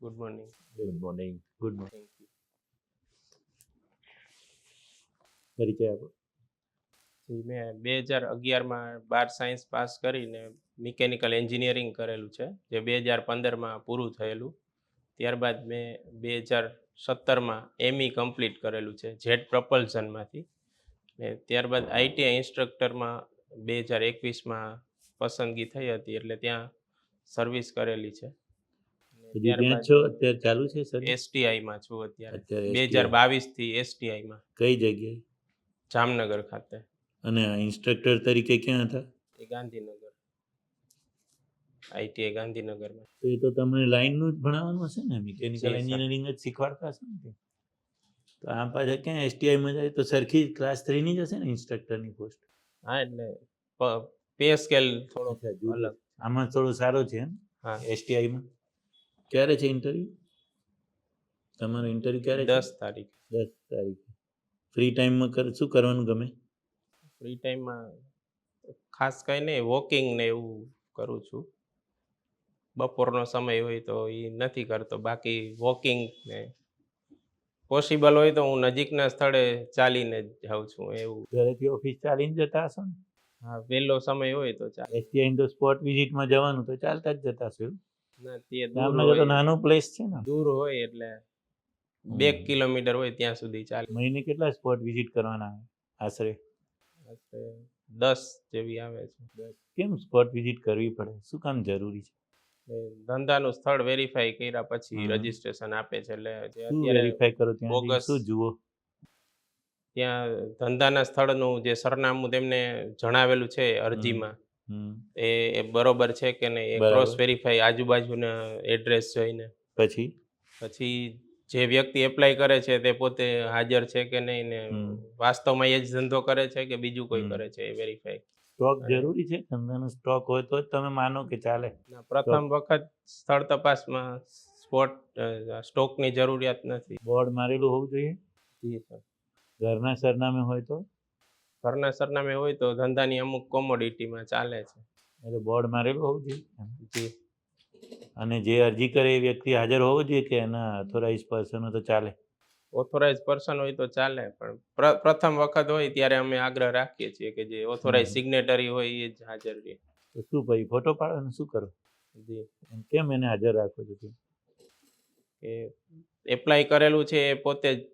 Good morning good morning good morning પરિચય આપો જી મેં બે હજાર અગિયારમાં બાર સાયન્સ પાસ કરીને મિકેનિકલ એન્જિનિયરિંગ કરેલું છે જે બે હજાર પંદરમાં પૂરું થયેલું. ત્યારબાદ મેં બે હજાર સત્તરમાં એમઈ કમ્પ્લીટ કરેલું છે જેટ પ્રપલ્સનમાંથી ને ત્યારબાદ આઈટીઆઈ ઇન્સ્ટ્રક્ટરમાં બે હજાર એકવીસમાં પસંદગી થઈ હતી એટલે ત્યાં સર્વિસ કરેલી છે. ત્યાં છો અત્યારે ચાલુ છે સર? એસટીઆઈમાં છું અત્યારે. અત્યારે બે હજાર બાવીસથી એસટીઆઈમાં. કઈ જગ્યાએ? જામનગર ખાતે. અને ઇન્સ્ટ્રક્ટર તરીકે ક્યાં હતા? એ ગાંધીનગર. આઈટીઆઈ ગાંધીનગરમાં. તો એ તો તમને લાઈનનું જ ભણાવવાનું હશે ને? મિકેનિકલ એન્જિનિયરિંગ જ શીખવાડતા હશે ને તો? આમ પાછા ક્યાં એસટીઆઈમાં જાય? તો સરખી ક્લાસ થ્રીની જ હશે ને ઇન્સ્ટ્રક્ટરની પોસ્ટ હા એટલે પે સ્કેલ થોડો અલગ. આમાં થોડો સારો છે એમ? હા. એસટીઆઈમાં? ક્યારે છે ઇન્ટરવ્યુ તમારો ઇન્ટરવ્યુ ક્યારે છે? દસ તારીખ. દસ તારીખે. ફ્રી ટાઈમમાં કર શું કરવાનું ગમે? ફ્રી ટાઈમમાં ખાસ કંઈ નહીં વોકિંગ ને એવું કરું છું. બપોરનો સમય હોય તો એ નથી કરતો. બાકી વોકિંગ ને પોસિબલ હોય તો હું નજીકના સ્થળે ચાલીને જ જાઉં છું એવું. ઘરેથી ઓફિસ ચાલીને જતા હશો ને? હા વહેલો સમય હોય તો ચાલે. એસટીઆઈ તો સ્પોટ વિઝિટમાં જવાનું તો ચાલતા જ જતા હશો એવું? ના જામનગર તો હોય. પ્લેસ છે ને. દૂર હોય એટલે બે કિલોમીટર હોય ત્યાં સુધી ચાલે. મહિને કેટલા સ્પોટ વિઝિટ કરવાના આશરે? દસ જેવી આવે છે. કેમ સ્પોટ વિઝિટ કરવી પડે? શું કામ જરૂરી છે? ધંધાનું સ્થળ વેરીફાઈ કર્યા પછી રજીસ્ટ્રેશન આપે છે એટલે અત્યારે વેરીફાઈ કરો ત્યાં શું જુઓ? ત્યાં ધંધાના સ્થળનું જે સરનામું તેમને જણાવેલું છે અરજીમાં. એ એ બરોબર છે કે નહીં? એ ક્રોસ વેરીફાઈ આજુબાજુના એડ્રેસ જોઈને. પછી? પછી જે વ્યક્તિ એપ્લાય કરે છે તે પોતે હાજર છે કે નહીં ને વાસ્તવમાં એ જ ધંધો કરે છે કે બીજું કોઈ કરે છે એ વેરીફાઈ સ્ટોક જરૂરી છે? ધંધાનો સ્ટોક હોય તો જ તમે માનો કે ચાલે. પ્રથમ વખત સ્થળ તપાસમાં સ્પોટ સ્ટોકની જરૂરિયાત નથી. બોર્ડ મારેલું હોવું જોઈએ? ઘરના સરનામે હોય તો? ઘરના સરનામે હોય તો ધંધાની અમુક કોમોડિટીમાં ચાલે છે. એટલે બોર્ડમાં રહેવું હોવું જોઈએ અને જે અરજી કરે એ વ્યક્તિ હાજર હોવો જોઈએ કે એના ઓથોરાઇઝ પર્સન તો ચાલે? ઓથોરાઇઝ પર્સન હોય તો ચાલે પણ પ્ર- પ્રથમ વખત હોય ત્યારે અમે આગ્રહ રાખીએ છીએ કે જે ઓથોરાઇઝ સિગ્નેટરી હોય એ જ હાજર રહે. તો શું ભાઈ ફોટો પાડો ને શું કરો? જી. કેમ એને હાજર રાખો છો? કે એપ્લાય કરેલું છે એ પોતે જ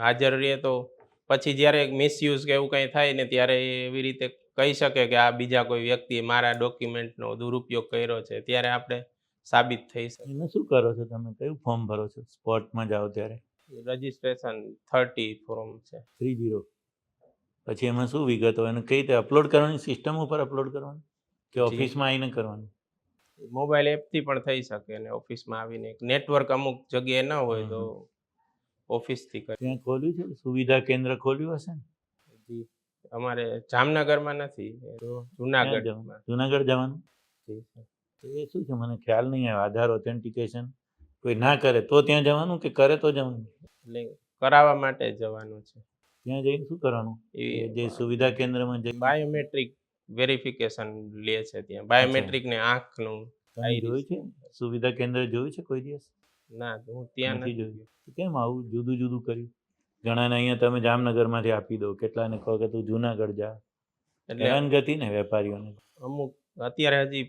હાજર રહે તો પછી જ્યારે મિસયુઝ કે એવું કંઈ થાય ને ત્યારે એવી રીતે કહી શકે કે આ બીજા કોઈ વ્યક્તિએ મારા ડોક્યુમેન્ટનો દુરુપયોગ કર્યો છે ત્યારે આપણે સાબિત થઈ શકે એને શું કરો છો તમે? કયું ફોર્મ ભરો છો? સ્પોર્ટમાં જાઓ ત્યારે. રજિસ્ટ્રેશન થર્ટી ફોર્મ છે. થ્રી જીરો પછી એમાં શું વિગતો? એને કઈ રીતે અપલોડ કરવાની? સિસ્ટમ ઉપર અપલોડ કરવાની? કે. ઓફિસમાં આવીને કરવાની? મોબાઈલ એપથી પણ થઈ શકે ને ઓફિસમાં આવીને. નેટવર્ક અમુક જગ્યાએ ન હોય તો ઓફિસથી કરી. ત્યાં ખોલ્યું છે? સુવિધા કેન્દ્ર ખોલ્યું હશે ને? જી. અમારે જામનગરમાં નથી જુનાગઢ જુનાગઢ જવાનું. એ શું છે? મને ખ્યાલ નહીં આવે. આધાર ઓથેન્ટિકેશન કોઈ ના કરે તો ત્યાં જવાનું કે કરે તો જવાનું? એટલે કરાવવા માટે જવાનું છે. ત્યાં જઈને શું કરવાનું? એ એ જે સુવિધા કેન્દ્રમાં જઈ બાયોમેટ્રિક વેરિફિકેશન લે છે ત્યાં. બાયોમેટ્રિક ને આંખનું જોયું છે. સુવિધા કેન્દ્ર જોયું છે કોઈ દિવસ? ના હું ત્યાં નથી જોયું. કેમ આવું જુદું જુદું કર્યું? ઘણાને અહીંયા તમે જામનગરમાંથી આપી દો. કેટલાને કહો કે તું જુનાગઢ જા. એટલે હેરાનગતિ ને વેપારીઓને. અમુક અત્યારે હજી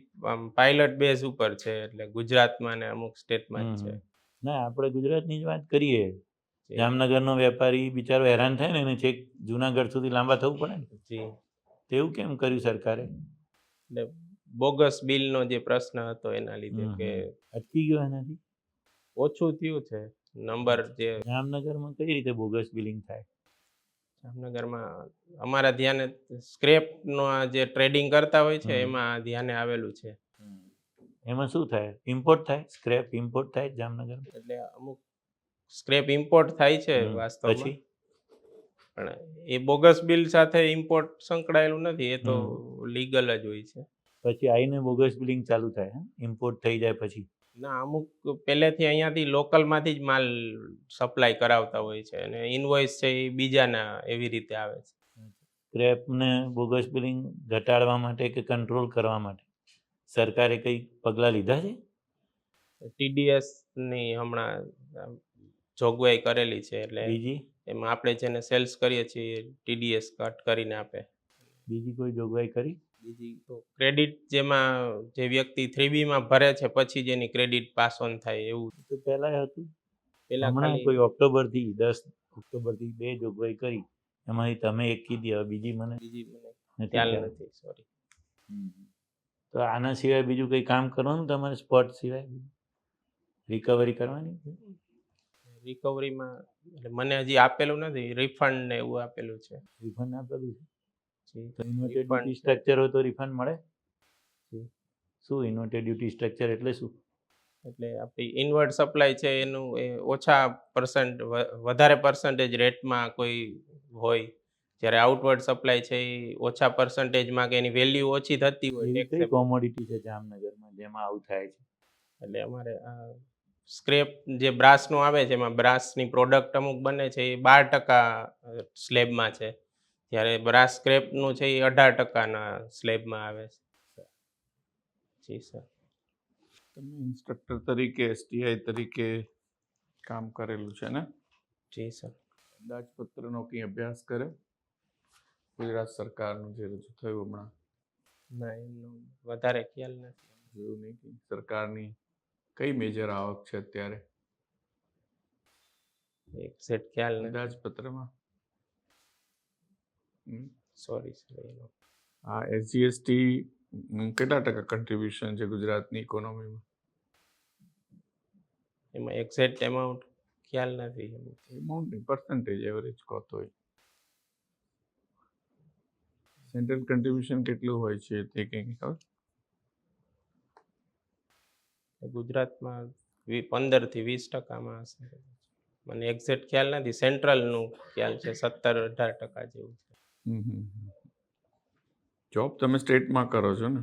પાયલટ બેઝ ઉપર છે એટલે ગુજરાતમાં ને અમુક સ્ટેટમાં જ છે. ના આપણે ગુજરાતની જ વાત કરીએ. જામનગરનો વેપારી બિચારો હેરાન થાય ને એને છેક જુનાગઢ સુધી લાંબા થવું પડે ને? જી. તેવું કેમ કર્યું સરકારે? એટલે બોગસ બિલનો જે પ્રશ્ન હતો એના લીધે કે અટકી ગયો એનાથી? ઓછું થયું છે. નંબર જે જામનગરમાં કઈ રીતે બોગસ બિલિંગ થાય? જામનગરમાં અમારા ધ્યાને સ્ક્રેપનો જે ટ્રેડિંગ કરતા હોય છે એમાં ધ્યાને આવેલું છે. એમાં શું થાય? ઇમ્પોર્ટ થાય? સ્ક્રેપ ઇમ્પોર્ટ થાય જામનગર એટલે અમુક સ્ક્રેપ ઇમ્પોર્ટ થાય છે. વાસ્તવમાં. પછી? પણ એ બોગસ બિલ સાથે ઇમ્પોર્ટ સંકળાયેલું નથી એ તો લીગલ જ હોય છે. પછી આઈને બોગસ બિલિંગ ચાલુ થાય ઇમ્પોર્ટ થઈ જાય પછી? ના અમુક પહેલેથી અહીંયાથી લોકલમાંથી જ માલ સપ્લાય કરાવતા હોય છે અને ઇનવોઇસ છે એ બીજાના એવી રીતે આવે છે. ક્રેપને બોગસ બિલિંગ ઘટાડવા માટે કે કંટ્રોલ કરવા માટે? સરકારે કંઈ પગલાં લીધા છે? ટીડીએસની હમણાં જોગવાઈ કરેલી છે એટલે બીજી? એમાં આપણે જેને સેલ્સ કરીએ છીએ ટીડીએસ કટ કરીને આપે. બીજી કોઈ જોગવાઈ કરી? ક્રેડિટ જેમાં જે વ્યક્તિ થ્રી માં ભરે છે પછી જેની ક્રેડિટ પાસ ઓન થાય એવું. તો પહેલાં હતું. પેલા હમણાં કોઈ ઓક્ટોબરથી દસ ઓક્ટોબરથી બે જોગવાઈ કરી. એમાંથી તમે એક કીધી હવે બીજી મને. બીજી મને. ખ્યાલ. નથી સોરી તો આના સિવાય બીજું કંઈ કામ કરવાનું તમારે સ્પોટ સિવાય? રિકવરી કરવાની? રિકવરીમાં એટલે મને હજી આપેલું નથી રિફંડ ને એવું આપેલું છે. રિફંડ આપેલું છે. તો ઇન્વર્ટેડ ડ્યુટી સ્ટ્રક્ચર હોય તો રિફંડ મળે? શું ઇન્વર્ટેડ ડ્યુટી સ્ટ્રક્ચર એટલે શું? એટલે આપણી ઇન્વર્ટ સપ્લાય છે એનું એ ઓછા પર્સન્ટ વધારે પર્સન્ટેજ રેટમાં કોઈ હોય. જ્યારે આઉટવર્ડ સપ્લાય છે એ ઓછા પર્સન્ટેજમાં કે એની વેલ્યુ ઓછી થતી હોય કોમોડિટી છે જામનગરમાં જેમાં આવું થાય છે? એટલે અમારે આ સ્ક્રેપ જે બ્રાસનું આવે છે એમાં બ્રાસની પ્રોડક્ટ અમુક બને છે એ બાર ટકા સ્લેબમાં છે. જ્યારે બ્રાસ સ્ક્રેપનું છે એ અઢાર ટકાના સ્લેબમાં આવે છે. જી સર. તમે ઇન્સ્ટ્રક્ટર તરીકે એસટીઆઈ તરીકે કામ કરેલું છે ને? જી સર. અંદાજપત્રનો કંઈ અભ્યાસ કર્યો? ગુજરાત સરકારનું જે રજૂ થયું હમણાં? ના એમનો વધારે ખ્યાલ નથી. જોયું નહીં કે સરકારની કઈ મેજર આવક છે અત્યારે? એક્ઝેક્ટ ખ્યાલ અંદાજપત્રમાં. સોરી સર આ એસજીએસટી કેટલા ટકા કન્ટ્રીબ્યુશન છે ગુજરાતની ઇકોનોમીમાં એમાં એક્ઝેક્ટ એમાઉન્ટ ખ્યાલ નથી એમાઉન્ટની પર્સન્ટેજ એવરેજ કહતો હોય. સેન્ટ્રલ કન્ટ્રીબ્યુશન કેટલું હોય છે તે કંઈક ખબર? ગુજરાતમાં પંદરથી વીસ ટકામાં હશે. મને એક્ઝેક્ટ ખ્યાલ નથી. સેન્ટ્રલનું ખ્યાલ છે સત્તર અઢાર ટકા જેવું જોબ તમે સ્ટેટમાં કરો છો ને?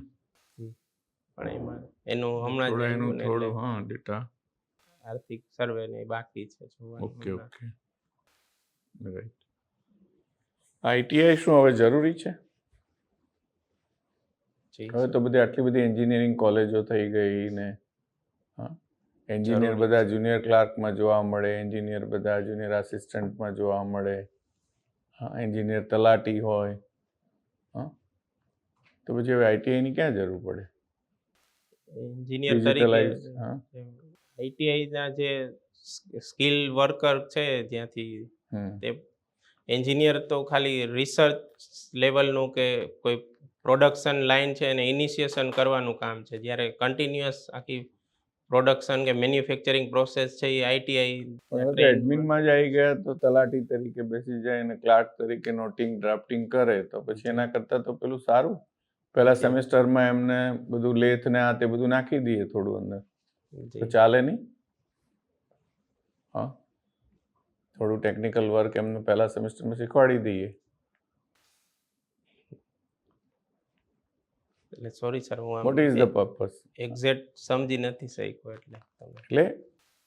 પણ એમાં એનું હમણાં જ થોડું એનું થોડું હા ડેટા આર્થિક સર્વે ને બાકી છે ઓકે ઓકે રાઈટ આઈટીઆઈ શું હવે જરૂરી છે? હવે તો બધી આટલી બધી એન્જિનિયરિંગ કોલેજો થઈ ગઈ ને હા. એન્જિનિયર બધા જુનિયર ક્લાર્કમાં જોવા મળે એન્જિનિયર બધા જુનિયર આસિસ્ટન્ટમાં જોવા મળે. એન્જિનિયર તલાટી હોય હા? તો પછી હવે આઈટીઆઈની ક્યાં જરૂર પડે? એન્જિનિયર તરીકે હા. આઈટીઆઈના જે સ્કિલ વર્કર છે જ્યાંથી હમ. તે એન્જિનિયર તો ખાલી રિસર્ચ લેવલનું કે કોઈ પ્રોડક્શન લાઇન છે અને ઇનિશિએશન કરવાનું કામ છે. જ્યારે કન્ટિન્યુઅસ આખી પ્રોડક્શન કે મેન્યુફેક્ચરિંગ પ્રોસેસ છે એ આઈટીઆઈ એડમિનમાં જ આવી ગયા તો તલાટી તરીકે બેસી જાય અને ક્લાર્ક તરીકે નોટિંગ ડ્રાફ્ટિંગ કરે તો પછી એના કરતાં તો પેલું સારું. પહેલા સેમેસ્ટરમાં એમને બધું લેથ ને આ તે બધું નાખી દઈએ થોડું અંદર. તો ચાલે નહીં? હા. થોડું ટેકનિકલ વર્ક એમને પહેલા સેમેસ્ટરમાં શીખવાડી દઈએ. એટલે સોરી સર હું what is the purpose exact સમજી નથી શક્યો એટલે એટલે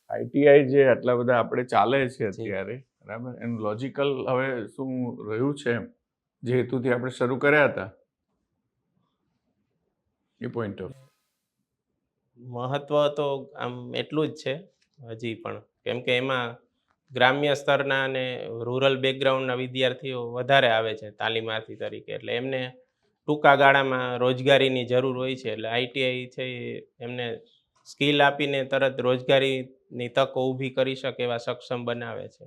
આઈટીઆઈ જે આટલા બધા આપણે ચાલે છે અત્યારે બરાબર? એનું લોજિકલ હવે શું રહ્યું છે જે હેતુથી આપણે શરૂ કર્યા હતા? એ પોઈન્ટ ઓફ મહત્વ તો આમ એટલું જ છે હજી પણ. કેમ કે એમાં ગ્રામ્ય સ્તરના અને રૂરલ બેકગ્રાઉન્ડના વિદ્યાર્થીઓ વધારે આવે છે તાલીમાર્થી તરીકે. એટલે એમને ટૂંકા ગાળામાં રોજગારીની જરૂર હોય છે. એટલે આઈટીઆઈ છે એમને સ્કિલ આપીને તરત રોજગારીની તકો ઊભી કરી શકે એવા સક્ષમ બનાવે છે.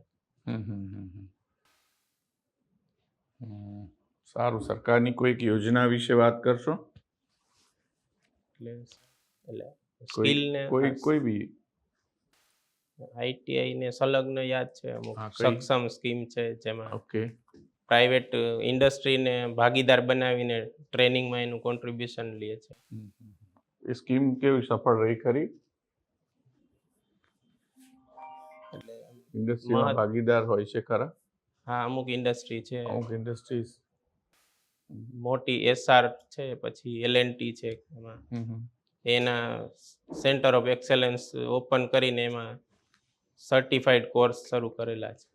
સારું. સરકારની કોઈક યોજના વિશે વાત કરશો? એટલે સ્કિલને કોઈ કોઈ બી? આઈટીઆઈ ને સંલગ્ન યાદ છે અમુક સક્ષમ સ્કીમ છે જેમાં ઓકે. પ્રાઇવેટ ઇન્ડસ્ટ્રીને ભાગીદાર બનાવીને ટ્રેનિંગમાં એનું કોન્ટ્રીબ્યુશન લે છે. એ સ્કીમ કેવી સફળ રહી ખરી? ઇન્ડસ્ટ્રીમાં ભાગીદાર હોય છે ખરા? હા અમુક ઇન્ડસ્ટ્રી છે. અમુક ઇન્ડસ્ટ્રીઝ. મોટી એસઆર છે પછી એલએનટી છે એમાં. એના સેન્ટર ઓફ એક્સેલન્સ ઓપન કરીને એમાં સર્ટિફાઈડ કોર્સ શરૂ કરેલા છે.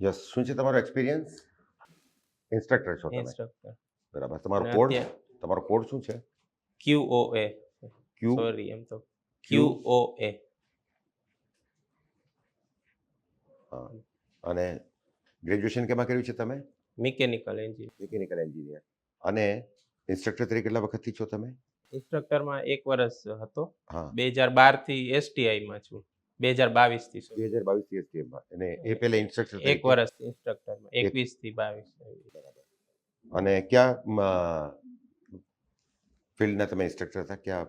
યસ શું છે તમારો એક્સપિરિયન્સ ઇન્સ્ટ્રક્ટર છો તમે. ઇન્સ્ટ્રક્ટર બરાબર. તમારો કોડ તમારો કોડ શું છે? Q O A Q sorry એમ તો. ક્યુ ઓ એ અને ગ્રેજ્યુએશન કેમાં કર્યું છે તમે? મિકેનિકલ એન્જિનિયર મિકેનિકલ એન્જિનિયર અને ઇન્સ્ટ્રક્ટર તરીકે કેટલા વખતથી છો તમે? ઇન્સ્ટ્રક્ટરમાં એક વર્ષ હતો. હા. બે હજાર બારથી એસટીઆઈમાં છું. બે હજાર બાવીસથી બે હજાર બાવીસથી એસટીએમમાં અને એ પહેલા ઇન્સ્ટ્રક્ટર એક વર્ષ ઇન્સ્ટ્રક્ટરમાં એકવીસથી બાવીસ. અને ક્યાં ફિલ્ડના તમે ઇન્સ્ટ્રક્ટર હતા? ક્યાં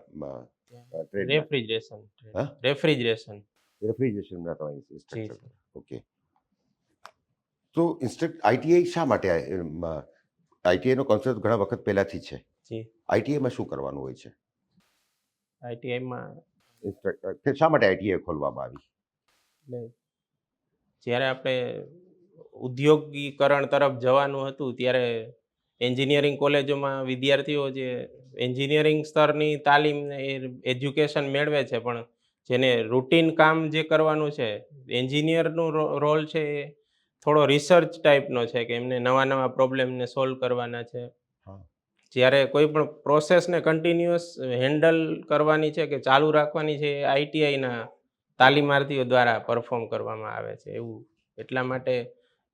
રેફ્રિજરેશન? રેફ્રિજરેશન રેફ્રિજરેશનના તમે ઇન્સ્ટ્રક્ટર ઓકે. તો ઇન્સ્ટ્રક્ટ આઈટીઆઈ શા માટે આઈટીઆઈનો કોન્સેપ્ટ ઘણા વખત પહેલાથી છે. આઈટીઆઈમાં શું કરવાનું હોય છે? આઈટીઆઈમાં ઇન્સ્ટ્રક્ટર કે શા માટે આઈટીઆઈ ખોલવામાં આવી જ્યારે આપણે ઉદ્યોગીકરણ તરફ જવાનું હતું, ત્યારે એન્જિનિયરિંગ કોલેજોમાં વિદ્યાર્થીઓ જે એન્જિનિયરિંગ સ્તરની તાલીમ એ એજ્યુકેશન મેળવે છે, પણ જેને રૂટીન કામ જે કરવાનું છે, એન્જિનિયરનું રોલ છે એ થોડો રિસર્ચ ટાઈપનો છે, કે એમને નવા નવા પ્રોબ્લેમને સોલ્વ કરવાના છે. જ્યારે કોઈ પણ પ્રોસેસને કન્ટિન્યુઅસ હેન્ડલ કરવાની છે કે ચાલુ રાખવાની છે એ આઈટીઆઈના તાલીમાર્થીઓ દ્વારા પરફોર્મ કરવામાં આવે છે. એવું એટલા માટે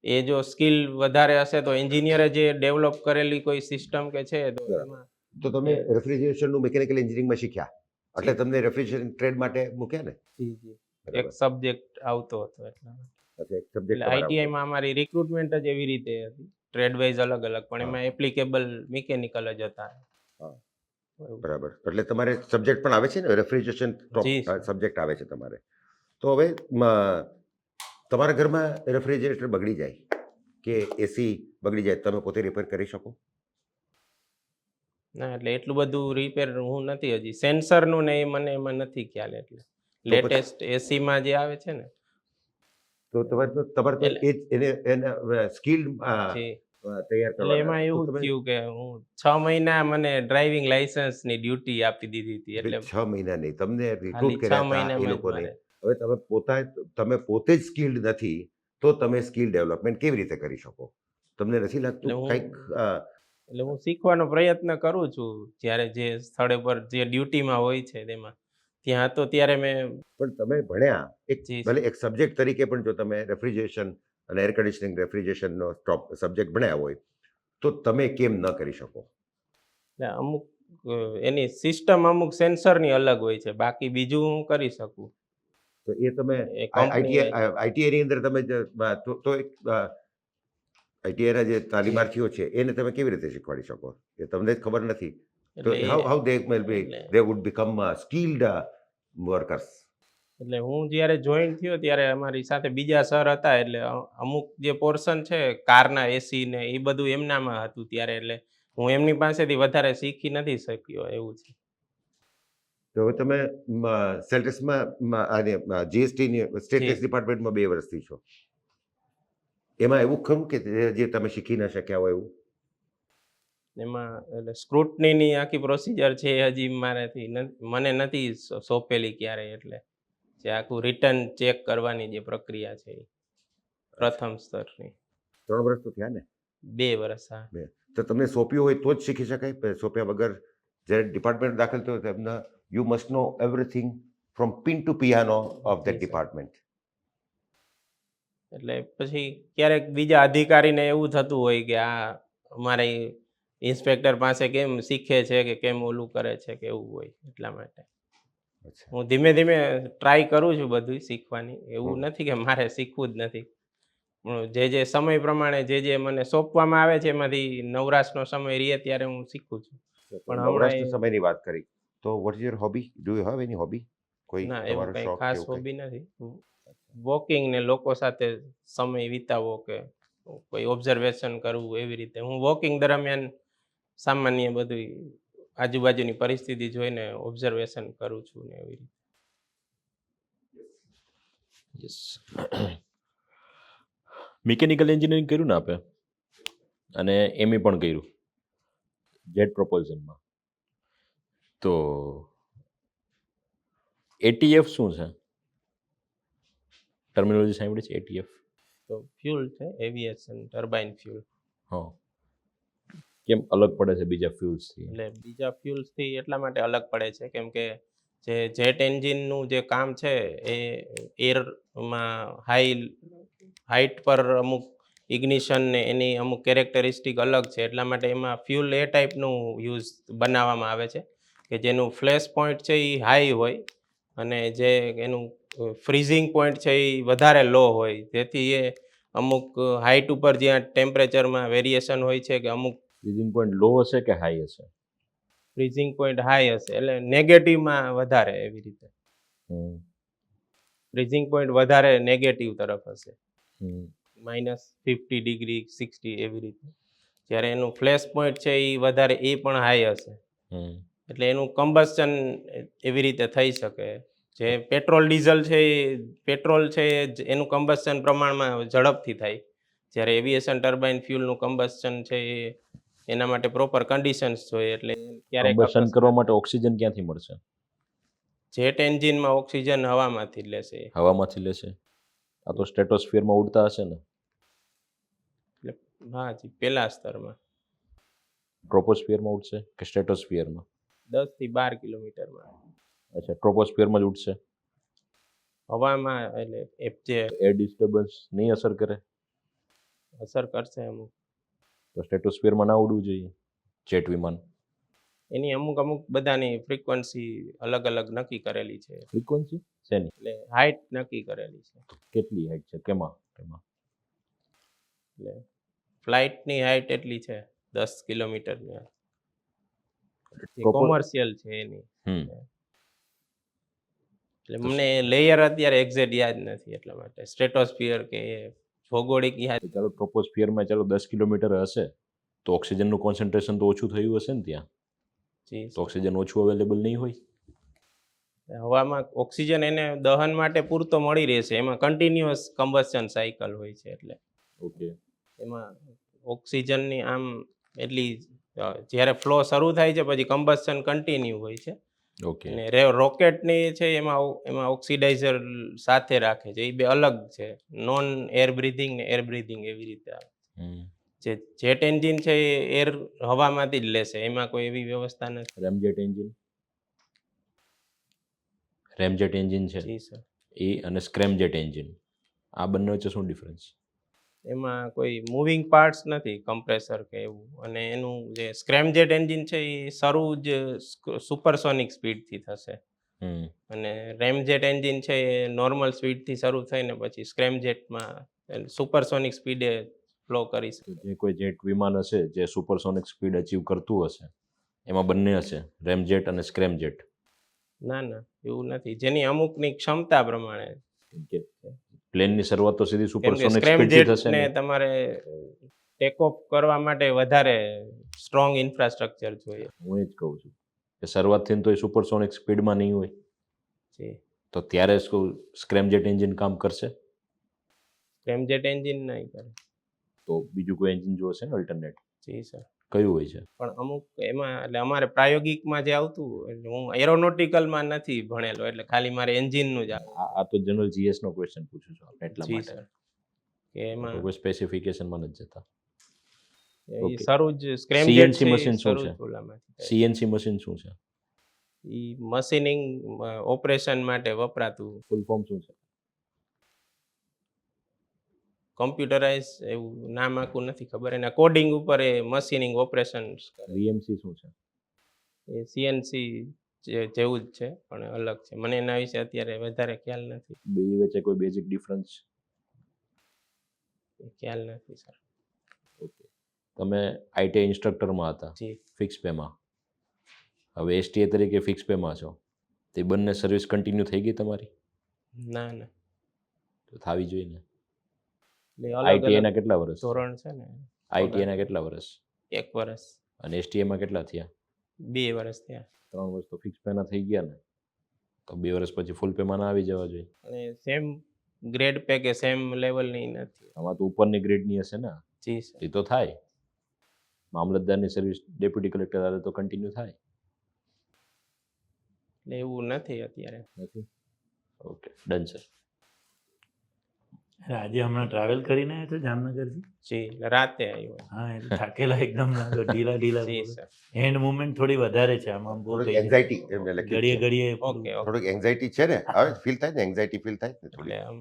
એ જો સ્કિલ વધારે હશે તો એન્જિનિયરે જે ડેવલપ કરેલી કોઈ સિસ્ટમ કે છે તો એમાં તો તમે રેફ્રિજરેશનનું મિકેનિકલ એન્જિનિયરિંગમાં શીખ્યા. એટલે તમને રેફ્રિજરેશન ટ્રેડ માટે મૂક્યા ને? જી જી. એક સબ્જેક્ટ આવતો હતો એટલા માટે. એટલે સબ્જેક્ટ આઈટીઆઈમાં અમારી રિક્રુટમેન્ટ જ એવી રીતે હતી. ટ્રેડ વાઇઝ અલગ અલગ પણ એમાં એપ્લિકેબલ મિકેનિકલ જ હતા. બરાબર. એટલે તમારે સબ્જેક્ટ પણ આવે છે ને? રેફ્રિજરેશન સબ્જેક્ટ આવે છે તમારે. તો હવે તમારા ઘરમાં રેફ્રિજરેટર બગડી જાય કે એસી બગડી જાય તમે પોતે રિપેર કરી શકો? ના એટલે એટલું બધું રિપેર હું નથી હજી. સેન્સરનું ને એ મને એમાં નથી ખ્યાલ એટલે. લેટેસ્ટ એસીમાં જે આવે છે ને. તો તમારે તમારે એને સ્કિલ તૈયાર. એમાં એવું થયું કે હું છ મહિના મને ડ્રાઇવિંગ લાયસન્સની ડ્યુટી આપી દીધી હતી એટલે છ મહિના નહીં તમને રિક્રુટ કર્યા એ લોકોને હવે તમે પોતા તમે પોતે જ સ્કિલ્ડ નથી તો તમે સ્કિલ ડેવલપમેન્ટ કેવી રીતે કરી શકો તમને નથી લાગતું કંઈક એટલે હું શીખવાનો પ્રયત્ન કરું છું જ્યારે જે સ્થળે પર જે ડ્યુટીમાં હોય છે તેમાં ત્યાં તો ત્યારે મેં પણ તમે ભણ્યા એક. ભલે એક સબ્જેક્ટ તરીકે પણ જો તમે રેફ્રિજરેશન અને એર કન્ડિશનિંગ રેફ્રિજરેશનનો ટોપ સબ્જેક્ટ ભણ્યા હોય તો તમે કેમ ન કરી શકો? એટલે અમુક એની સિસ્ટમ અમુક સેન્સરની અલગ હોય છે. બાકી બીજું હું કરી શકું. તો એ તમે આઈટીઆઈની અંદર તમે તો તો એક આઈટીઆઈના જે તાલીમાર્થીઓ છે એને તમે કેવી રીતે શીખવાડી શકો? એ તમને જ ખબર નથી. તો how how they will be they would become skilled workers એટલે હું જ્યારે જોઈન થયો ત્યારે અમારી સાથે બીજા સર હતા એટલે અમુક જે પોર્શન છે કારના એસી ને એ બધું એમનામાં હતું ત્યારે એટલે હું એમની પાસેથી વધારે શીખી નથી શક્યો એવું છે. તો તમે સેલ્ટેસમાં જીએસટી જીએસટીની સ્ટેટ ટેક્સ ડિપાર્ટમેન્ટમાં બે વર્ષથી છો. એમાં એવું ખરું કે જે- જે તમે શીખી ન શક્યા હોય એવું? એમાં એટલે સ્ક્રુટનીની આખી પ્રોસિજર છે એ હજી મારાથી મને નથી સોંપેલી ક્યારેય એટલે જે આખું રિટર્ન ચેક કરવાની જે પ્રક્રિયા છે પ્રથમ સ્તરની. ત્રણ વર્ષ તો થયા ને? બે વર્ષ હા. બે. તો તમને સોંપ્યું હોય તો જ શીખી શકાય. સોંપ્યા વગર જ્યારે ડિપાર્ટમેન્ટ દાખલ થયો તો એમના you must know everything from pin to piano of that department એટલે પછી ક્યારેક બીજા અધિકારીને એવું થતું હોય કે આ અમારે ઇન્સ્પેક્ટર પાસે કેમ શીખે છે કે કેમ ઓલું કરે છે કે એવું હોય એટલા માટે. હું ધીમે ધીમે ટ્રાય કરું છું બધું શીખવાની. એવું નથી કે મારે શીખવું જ નથી. જે જે સમય પ્રમાણે જે જે મને સોંપવામાં આવે છે એમાંથી નવરાશનો સમય રહે ત્યારે હું શીખું છું. પણ એ- સમયની વાત કરી. તો what is your hobby do you have any hobby કોઈ ના એવું કંઈ ખાસ હોબી નથી. વોકિંગ ને લોકો સાથે સમય વિતાવો કે કોઈ ઓબ્ઝર્વેશન કરવું એવી રીતે. હું વોકિંગ દરમિયાન સામાન્ય બધું આજુબાજુની પરિસ્થિતિ જોઈને ઓબ્ઝર્વેશન કરું છું ને એવી રીતે. મિકેનિકલ એન્જિનિયરિંગ કર્યું ને આપે? અને એમએ પણ કર્યું. જેટ પ્રોપોઝનમાં તો એટીએફ શું છે? ટર્મિનોલોજી સાંભળી છે એટીએફ તો ફ્યુલ છે એવિએશન ટર્બાઇન ફ્યુલ હા. કેમ અલગ પડે છે બીજા ફ્યુલ્સથી એટલે બીજા ફ્યુલ્સથી એટલા માટે અલગ પડે છે, કેમ કે જે જેટ એન્જિનનું જે કામ છે, એ એરમાં હાઈ હાઈટ પર અમુક ઇગ્નિશન ને એની અમુક કેરેક્ટરિસ્ટિક અલગ છે, એટલા માટે એમાં ફ્યુલ એ ટાઈપનું યુઝ બનાવવામાં આવે છે, કે જેનું ફ્લેશ પોઈન્ટ છે એ હાઈ હોય અને જે એનું ફ્રીઝિંગ પોઈન્ટ છે એ વધારે લો હોય. જેથી એ અમુક હાઇટ ઉપર જ્યાં ટેમ્પરેચરમાં વેરિએશન હોય છે કે અમુક ફ્રીઝિંગ પોઈન્ટ લો હશે કે હાઈ હશે? ફ્રીઝિંગ પોઈન્ટ હાઈ હશે એટલે નેગેટિવમાં વધારે એવી રીતે. ફ્રીઝિંગ પોઈન્ટ વધારે નેગેટિવ તરફ હશે. માઇનસ ફિફ્ટી ડિગ્રી સિક્સટી એવી રીતે. જ્યારે એનું ફ્લેશ પોઈન્ટ છે એ વધારે એ પણ હાઈ હશે. એટલે એનું કમ્બસ્ચન એવી રીતે થઈ શકે. જે પેટ્રોલ ડીઝલ છે એ પેટ્રોલ છે એનું કમ્બસ્ચન પ્રમાણમાં ઝડપથી થાય. જ્યારે એવિએશન ટર્બાઇન ફ્યુલનું કમ્બસ્ચન છે એ એના માટે પ્રોપર કન્ડિશન્સ જોઈએ એટલે ક્યારેક કમ્બશન કરવા માટે ઓક્સિજન ક્યાંથી મળશે? જેટ એન્જિનમાં ઓક્સિજન હવામાંથી લેશે. હવામાંથી લેશે? આ તો સ્ટ્રેટોસ્ફિયરમાં ઉડતા હશે ને? એટલે હા જી પહેલા સ્તરમાં. ટ્રોપોસ્ફિયરમાં ઉડશે કે સ્ટ્રેટોસ્ફિયરમાં દસથી બાર કિલોમીટરમાં અચ્છા ટ્રોપોસ્ફિયરમાં જ ઉડશે? હવામાં એટલે એર ડિસ્ટર્બન્સ નહીં અસર કરે? અસર કરશે અમુક તો સ્ટેટોસ્ફિયરમાં ના ઉડવું જોઈએ જેટ વિમાન. એની અમુક અમુક બધાની ફ્રીક્વન્સી અલગ અલગ નક્કી કરેલી છે. ફ્રીક્વન્સી શેની? એટલે હાઇટ નક્કી કરેલી છે. કેટલી હાઈટ છે? કેમાં? કેમાં? એટલે ફ્લાઇટની હાઇટ એટલી છે દસ કિલોમીટરની કોમર્શિયલ છે એની. એટલે મને લેયર અત્યારે એક્ઝેક્ટ યાદ નથી એટલા માટે. સ્ટ્રેટોસ્ફિયર કે ભૌગોલિક ચાલો ટ્રોપોસ્ફિયરમાં ચાલો દસ કિલોમીટર હશે તો ઓક્સિજનનું કોન્સન્ટ્રેશન તો ઓછું થયું હશે ને ત્યાં? જી. તો ઓક્સિજન ઓછું અવેલેબલ નહીં હોય? હવામાં ઓક્સિજન એને દહન માટે પૂરતો મળી રહેશે. એમાં કન્ટિન્યુઅસ કમ્બશન સાયકલ હોય છે એટલે. ઓકે એમાં ઓક્સિજનની આમ એટલી જ્યારે ફ્લો શરૂ થાય છે પછી કમ્બશન કન્ટિન્યુ હોય છે. ઓકે. અને રોકેટની છે એમાં એમાં ઓક્સિડાઇઝર સાથે રાખે છે. એ બે અલગ છે. નોન એર બ્રીધિંગ ને એર બ્રીધિંગ એવી રીતે આવે જે જેટ એન્જિન છે એ એર હવામાંથી જ લેશે. એમાં કોઈ એવી વ્યવસ્થા નથી. Ramjet engine? રેમજેટ એન્જિન છે? જી સર. એ અને સ્ક્રેમજેટ એન્જિન. આ બંને વચ્ચે શું ડિફરન્સ એમાં કોઈ મૂવિંગ પાર્ટ્સ નથી કમ્પ્રેસર કે એવું. અને એનું જે સ્ક્રેમજેટ એન્જિન છે એ શરૂ જ સુપરસોનિક સ્પીડથી થશે. હમ. અને રેમજેટ એન્જિન છે એ નોર્મલ સ્પીડથી શરૂ થઈને પછી સ્ક્રેમજેટમાં સુપરસોનિક સ્પીડે ફ્લો કરી શકે. જે કોઈ જેટ વિમાન હશે જે સુપરસોનિક સ્પીડ અચીવ કરતું હશે એમાં બંને હશે રેમજેટ અને સ્ક્રેમજેટ ના ના એવું નથી. જેની અમુકની ક્ષમતા પ્રમાણે. પ્લેનની શરૂઆત તો સીધી સુપરસોનિક સ્પીડથી થશે ને? તમારે ટેક ઓફ કરવા માટે વધારે સ્ટ્રોંગ ઇન્ફ્રાસ્ટ્રક્ચર જોઈએ. હું એ જ કહું છું કે શરૂઆતથી તો એ સુપરસોનિક સ્પીડમાં નહીં હોય. તો ત્યારે શું સ્ક્રેમજેટ એન્જિન કામ કરશે? સ્ક્રેમજેટ એન્જિન નહીં કરે. તો બીજું કોઈ એન્જિન જોશે ને અલ્ટરનેટ જી સર કયું હોય છે? પણ અમુક એમાં એટલે અમારે પ્રાયોગિકમાં જે આવતું એટલે હું એરોનોટિકલમાં નથી ભણેલો એટલે ખાલી મારે એન્જિનનું જ આ તો જનરલ જીએસ નો ક્વેશ્ચન પૂછું છું આપણે એટલા માટે. કે એમાં કોઈ સ્પેસિફિકેશનમાં નથી જતા. એ સારું જ સ્ક્રેમજેટ મશીન machine શું છે? સીએનસી મશીન શું છે? ઈ મશીનિંગ ઓપરેશન માટે વપરાતું. ફૂલ ફોર્મ શું છે? કમ્પ્યુટરાઇઝ એવું નામ આખું નથી ખબર. એના કોડિંગ ઉપર એ મશીનિંગ ઓપરેશન વીએમસી શું છે? એ સીએનસી જેવું જ છે પણ અલગ છે. મને એના વિશે અત્યારે વધારે ખ્યાલ નથી. બે વચ્ચે કોઈ બેઝિક ડિફરન્સ એ ખ્યાલ નથી સર ઓકે. તમે આઈટીઆઈ ઇન્સ્ટ્રક્ટરમાં હતા. જી. ફિક્સ પેમાં હવે એસટીએ તરીકે ફિક્સ પેમાં છો. તે બંને સર્વિસ કન્ટિન્યુ થઈ ગઈ તમારી? ના ના. તો થવી જોઈએ ને. એટલે ના કેટલા વર્ષ ધોરણ છે ને. આઈટીઆઈના કેટલા વર્ષ એક વર્ષ અને એસટીએમાં કેટલા થયા? બે વર્ષ થયા. ત્રણ વર્ષ તો ફિક્સ પેના થઈ ગયા ને. તો બે વર્ષ પછી ફૂલ પેમાના આવી જવા જોઈએ. અને સેમ ગ્રેડ પે કે સેમ લેવલની નથી. આમાં તો ઉપરની ગ્રેડની હશે ને? જી સર. એ તો થાય. મામલતદારની સર્વિસ ડેપ્યુટી કલેક્ટર હારે તો કન્ટિન્યુ થાય. એટલે એવું નથી અત્યારે. નથી? ઓકે ડન સર આજે હમણાં ટ્રાવેલ કરીને આવ્યા છો જામનગરથી? જી રાતે આવ્યો હા એટલે થાકેલા એકદમ લાગો ઢીલા ઢીલા હેન્ડ મુવમેન્ટ થોડી વધારે છે આમાં બહુ એન્ઝાઇટી ઘડીએ. ઘડીએ ઓકે થોડીક એન્ઝાઇટી છે ને? હવે ફીલ થાય ને? એન્ઝાઇટી ફીલ થાય ને થોડી? એટલે આમ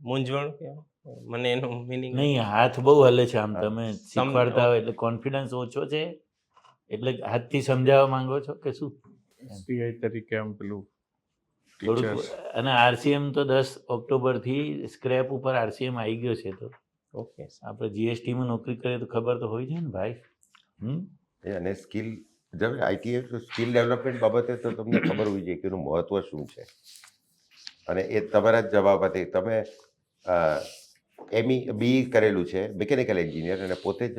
મૂંઝવણ કે મને એનું મિનિંગ નહીં હાથ બહુ હલે છે આમ તમે શીખવાડતા હોય એટલે કોન્ફિડન્સ ઓછો છે. એટલે હાથથી સમજાવવા માંગો છો કે શું? એસટીઆઈ તરીકે આમ પેલું થોડુંક અને આરસીએમ તો દસ ઓક્ટોબરથી સ્ક્રેપ ઉપર આરસીએમ આવી ગયો છે તો. ઓકે આપણે જીએસટીમાં નોકરી કરીએ તો ખબર તો હોય છે ને ભાઈ. હમ? એ અને સ્કિલ જ્યારે આઈટી સ્કિલ ડેવલપમેન્ટ બાબતે તો તમને ખબર હોવી જોઈએ કે એનું મહત્વ શું છે. અને એ તમારા જ જવાબ હતી તમે એમઈ બી કરેલું છે મિકેનિકલ એન્જિનિયર અને પોતે જ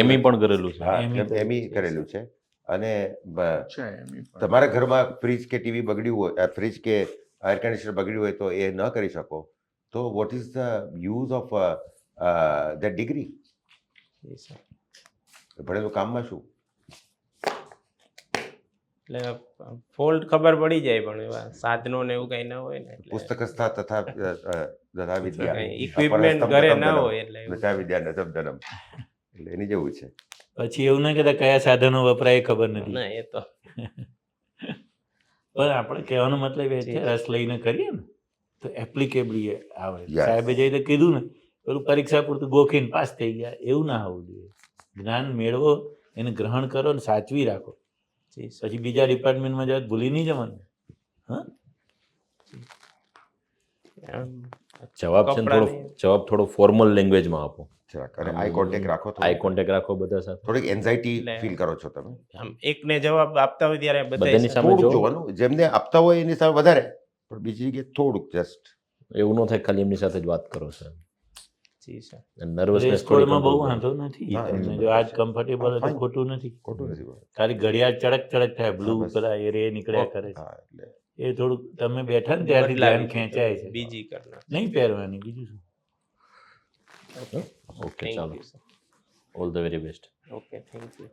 એમઈ પણ કરેલું છે. હા એમઈ કરેલું છે. અને. તમારા ઘરમાં ફ્રીજ કે ટીવી બગડ્યું હોય ફ્રીજ કે એર કન્ડિશનર બગડ્યું હોય તો એ ન કરી શકો. તો what is the use of the degree ભણેલું કામમાં શું? એટલે ફોલ્ટ ખબર પડી જાય પણ સાધનો ને એવું કઈ ના હોય ને પુસ્તક સ્થા તથા તથા વિદ્યા. ઇક્વિપમેન્ટ ઘરે ના હોય એટલે તથા વિદ્યા ધનમ એટલે એની જેવું છે. પછી એવું ના કહેતા કયા સાધનો વપરાય ખબર નથી. ના એ તો. પણ આપણે કહેવાનો મતલબ એ છે રસ લઈને કરીએ ને તો એપ્લિકેબલી આવે. સાહેબે જઈને કીધું ને પેલું પરીક્ષા પૂરતું ગોખીને પાસ થઈ ગયા એવું ના હોવું જોઈએ. જ્ઞાન મેળવો એને ગ્રહણ કરો ને સાચવી રાખો. પછી બીજા ડિપાર્ટમેન્ટમાં જાવ ભૂલી નહીં જવાનું. આમ જવાબ છે થોડો જવાબ થોડો ફોર્મલ લેંગ્વેજમાં આપો. જરાક. અને આઈ કોન્ટેક્ટ રાખો તો આઈ કોન્ટેક્ટ રાખો બધા સાથે. થોડીક એન્ઝાઇટી ફીલ કરો છો તમે. આમ એકને જવાબ આપતા હોય ત્યારે બધાની સામે જોવાનું. જેમને આપતા હોય એની સામે વધારે. પણ બીજી જગ્યાએ થોડુંક જસ્ટ એવું ન થાય ખાલી એમની સાથે જ વાત કરો છો જી સર. નર્વસનેસ બહુ વાંધો નથી. તમને જો આજ કમ્ફર્ટેબલ હોય ખોટું નથી. ખોટું નથી ખાલી ઘડિયાળ ચડક ચડક થાય બ્લુ પેલા એ રે નીકળ્યા કરે એટલે એ થોડુંક તમે બેઠા ને ત્યારથી ધ્યાન ખેંચાય છે. બીજી કરના નહીં પહેરવાની બીજું શું? ઓકે થેન્ક ચાલો. You sir all the very best okay thank you